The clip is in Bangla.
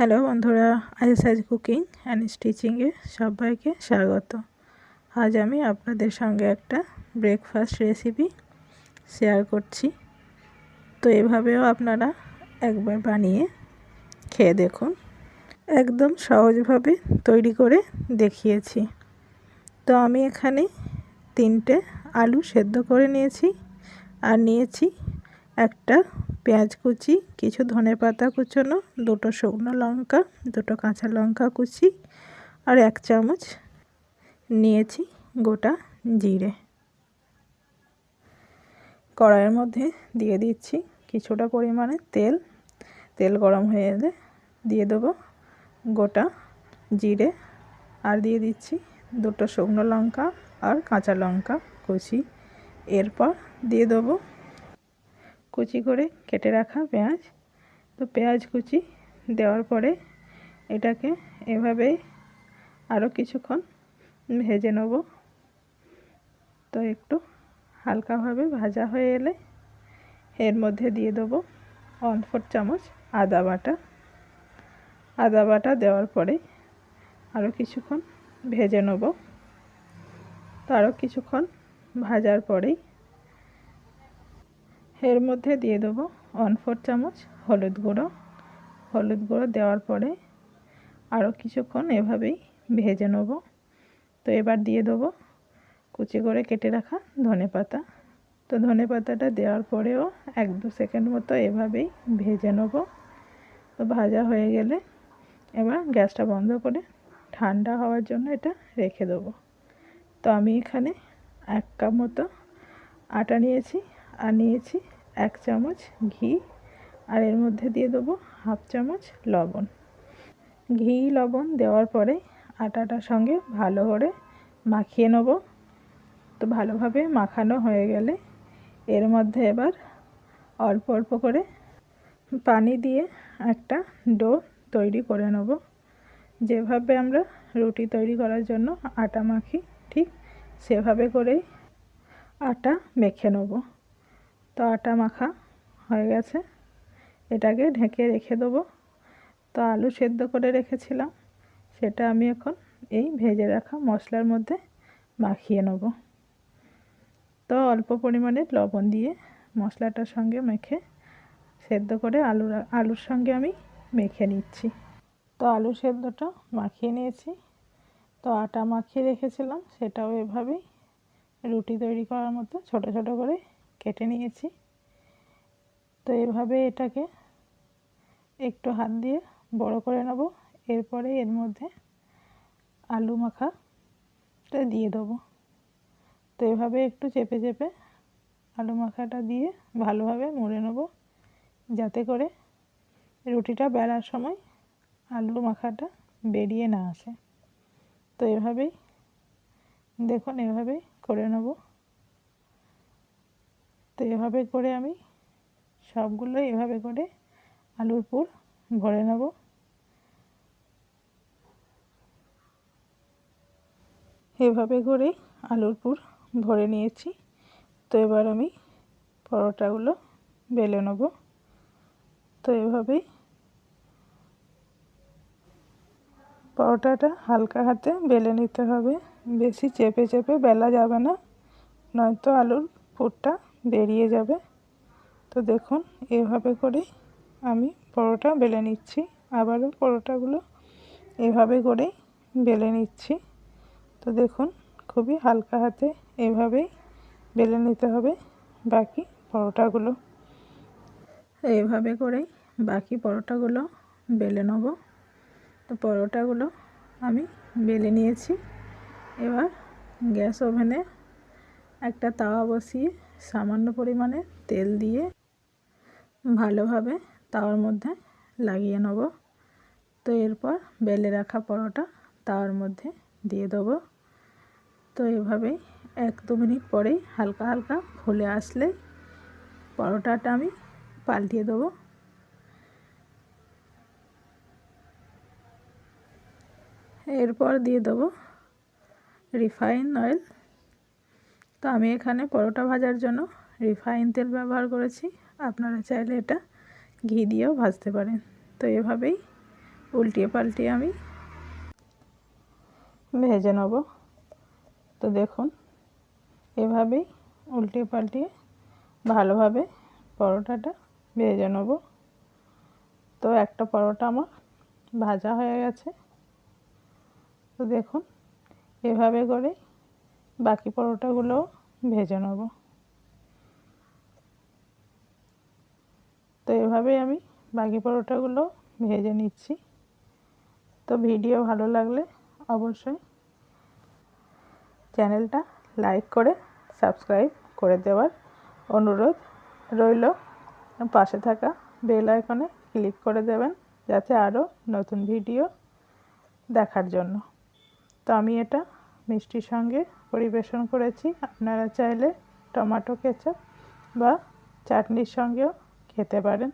হ্যালো বন্ধুরা আজ সাইজ কুকিং অ্যান্ড স্টিচিংয়ে সবাইকে স্বাগত। আজ আমি আপনাদের সঙ্গে একটা ব্রেকফাস্ট রেসিপি শেয়ার করছি। তো এভাবেও আপনারা একবার বানিয়ে খেয়ে দেখুন। একদম সহজভাবে তৈরি করে দেখিয়েছি। তো আমি এখানে তিনটে আলু সেদ্ধ করে নিয়েছি আর নিয়েছি একটা পেঁয়াজ কুচি, কিছু ধনে পাতা কুচোনো, দুটো শুকনো লঙ্কা, দুটো কাঁচা লঙ্কা কুচি আর এক চামচ নিয়েছি গোটা জিরে। কড়াইয়ের মধ্যে দিয়ে দিচ্ছি কিছুটা পরিমাণে তেল। তেল গরম হয়ে এলে দিয়ে দেবো গোটা জিরে আর দিয়ে দিচ্ছি দুটো শুকনো লঙ্কা আর কাঁচা লঙ্কা কুচি। এরপর দিয়ে দেবো কুচি করে কেটে রাখা পেঁয়াজ। তো পেঁয়াজ কুচি দেওয়ার পরে এটাকে এভাবেই আরও কিছুক্ষণ ভেজে নেব। তো একটু হালকাভাবে ভাজা হয়ে এলে এর মধ্যে দিয়ে দেবো ওয়ান ফোর চামচ আদা বাটা। আদা বাটা দেওয়ার পরে আরও কিছুক্ষণ ভেজে নেব। তো আরও কিছুক্ষণ ভাজার পরেই এর মধ্যে দিয়ে দেবো ওয়ান ফোর চামচ হলুদ গুঁড়ো। হলুদ গুঁড়ো দেওয়ার পরে আরও কিছুক্ষণ এভাবেই ভেজে নেব। তো এবার দিয়ে দেবো কুচি করে কেটে রাখা ধনে পাতা। তো ধনে পাতাটা দেওয়ার পরেও এক দু সেকেন্ড মতো এভাবেই ভেজে নেব। তো ভাজা হয়ে গেলে এবার গ্যাসটা বন্ধ করে ঠান্ডা হওয়ার জন্য এটা রেখে দেবো। তো আমি এখানে এক কাপ মতো আটা নিয়েছি। আর নিয়েছি এক চামচ ঘি আর এর মধ্যে দিয়ে দেবো হাফ চামচ লবণ। ঘি, লবণ দেওয়ার পরে আটাটার সঙ্গে ভালো করে মাখিয়ে নেব। তো ভালোভাবে মাখানো হয়ে গেলে এর মধ্যে এবার অল্প অল্প করে পানি দিয়ে একটা ডো তৈরি করে নেব। যেভাবে আমরা রুটি তৈরি করার জন্য আটা মাখি ঠিক সেভাবে করেই আটা মেখে নেব। তো আটা মাখা হয়ে গেছে। এটাকে ঢেকে রেখে দেবো। তো আলু সেদ্ধ করে রেখেছিলাম। সেটা আমি এখন এই ভেজে রাখা মশলার মধ্যে মাখিয়ে নেব। তো অল্প পরিমাণে লবণ দিয়ে মশলাটার সঙ্গে মেখে সেদ্ধ করে আলু আলুর সঙ্গে আমি মেখে নিচ্ছি। তো আলু সেদ্ধটা মাখিয়ে নিয়েছি। তো আটা মাখিয়ে রেখেছিলাম। সেটাও এভাবেই রুটি তৈরি করার মতো ছোট ছোট করে কেটে নিয়েছি। তো এভাবে এটাকে একটু হাত দিয়ে বড় করে নেব। এরপরে এর মধ্যে আলু মাখাটা দিয়ে দেবো। তো এভাবে একটু চেপে চেপে আলু মাখাটা দিয়ে ভালোভাবে মুড়ে নেব। যাতে করে রুটিটা বেলার সময় আলু মাখাটা বেরিয়ে না আসে। তো এভাবেই দেখুন, এভাবেই করে নেব। তো এভাবে করে আমি সবগুলো এভাবে করে আলুর পুর ভরে নেব। এভাবে করে আলুর পুর ভরে নিয়েছি। তো এবার আমি পরোটাগুলো বেলে নেব। তো এভাবেই পরোটাটা হালকা হাতে বেলে নিতে হবে। বেশি চেপে চেপে বেলা যাবে না, নয়তো আলুর পুরটা বেরিয়ে যাবে। তো দেখুন, এভাবে করে আমি পরোটা বেলে নিচ্ছি। আবারও পরোটাগুলো এভাবে করে বেলে নিচ্ছি। তো দেখুন, খুবই হালকা হাতে এভাবেই বেলে নিতে হবে বাকি পরোটাগুলো। এইভাবে করেই বাকি পরোটাগুলো বেলে নেব। তো পরোটাগুলো আমি বেলে নিয়েছি। এবার গ্যাস ওভেনে একটা তাওয়া বসিয়ে সামান্য পরিমাণে তেল দিয়ে ভালোভাবে তাওয়ার মধ্যে লাগিয়ে নেব। তো এরপর বেলে রাখা পরোটা তাওয়ার মধ্যে দিয়ে দেবো। তো এভাবেই এক দু মিনিট পরেই হালকা হালকা ফুলে আসলে পরোটাটা আমি পাল্টিয়ে দেবো। এরপর দিয়ে দেবো রিফাইন অয়েল। তো আমি এখানে পরোটা ভাজার জন্য রিফাইন তেল ব্যবহার করেছি। আপনারা চাইলে এটা ঘি দিয়েও ভাজতে পারেন। তো এভাবেই উল্টিয়ে পাল্টিয়ে আমি ভেজে নেব। তো দেখুন, এভাবেই উল্টিয়ে পাল্টিয়ে ভালোভাবে পরোটাটা ভেজে নেব। তো একটা পরোটা আমার ভাজা হয়ে গেছে। তো দেখুন, এভাবে করে বাকি পরোটাগুলোও ভেজে নেব। তো এভাবেই আমি বাকি পরোটাগুলো ভেজে নিচ্ছি। তো ভিডিও ভালো লাগলে অবশ্যই চ্যানেলটা লাইক করে, সাবস্ক্রাইব করে দেওয়ার অনুরোধ রইল। পাশে থাকা বেল আইকনে ক্লিক করে দেবেন যাতে আরও নতুন ভিডিও দেখার জন্য। তো আমি এটা মিষ্টির সঙ্গে পরিবেশন করেছি। আপনারা চাইলে টমেটো কেচাপ বা চাটনির সঙ্গেও খেতে পারেন।